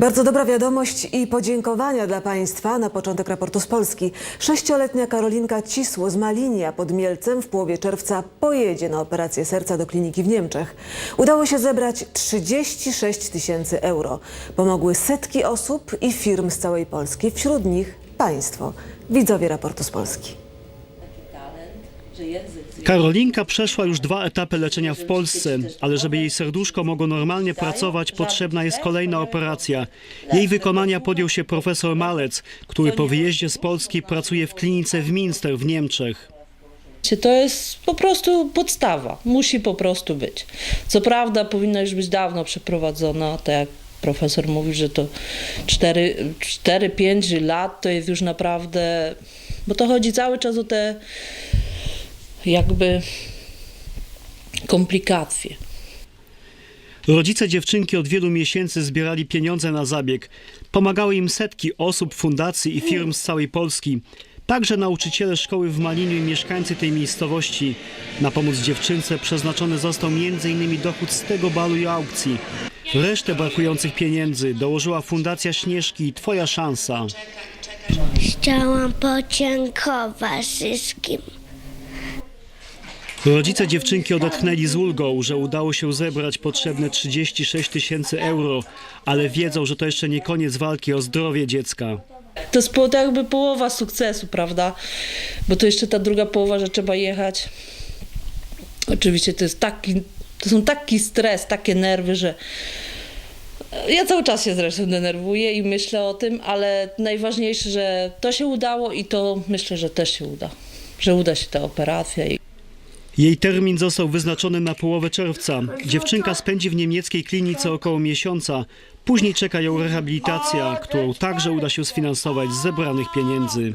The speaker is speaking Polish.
Bardzo dobra wiadomość i podziękowania dla Państwa na początek raportu z Polski. Sześcioletnia Karolinka Cisło z Malinia pod Mielcem w połowie czerwca pojedzie na operację serca do kliniki w Niemczech. Udało się zebrać 36 tysięcy euro. Pomogły setki osób i firm z całej Polski, wśród nich Państwo, widzowie raportu z Polski. Karolinka przeszła już dwa etapy leczenia w Polsce, ale żeby jej serduszko mogło normalnie pracować, potrzebna jest kolejna operacja. Jej wykonania podjął się profesor Malec, który po wyjeździe z Polski pracuje w klinice w Minster w Niemczech. To jest po prostu podstawa. Musi po prostu być. Co prawda powinna już być dawno przeprowadzona, tak jak profesor mówi, że to 4-5 lat to jest już naprawdę, bo to chodzi cały czas o te jakby komplikacje. Rodzice dziewczynki od wielu miesięcy zbierali pieniądze na zabieg. Pomagały im setki osób, fundacji i firm z całej Polski. Także nauczyciele szkoły w Maliniu i mieszkańcy tej miejscowości. Na pomoc dziewczynce przeznaczony został m.in. dochód z tego balu i aukcji. Resztę brakujących pieniędzy dołożyła Fundacja Śnieżki Twoja szansa. Chciałam podziękować wszystkim. Rodzice dziewczynki odetchnęli z ulgą, że udało się zebrać potrzebne 36 tysięcy euro, ale wiedzą, że to jeszcze nie koniec walki o zdrowie dziecka. To jest to jakby połowa sukcesu, prawda? Bo to jeszcze ta druga połowa, że trzeba jechać. Oczywiście to jest taki, to są taki stres, takie nerwy, że ja cały czas się zresztą denerwuję i myślę o tym, ale najważniejsze, że to się udało i to myślę, że też się uda. Że uda się ta operacja. I Jej termin został wyznaczony na połowę czerwca. Dziewczynka spędzi w niemieckiej klinice około miesiąca. Później czeka ją rehabilitacja, którą także uda się sfinansować z zebranych pieniędzy.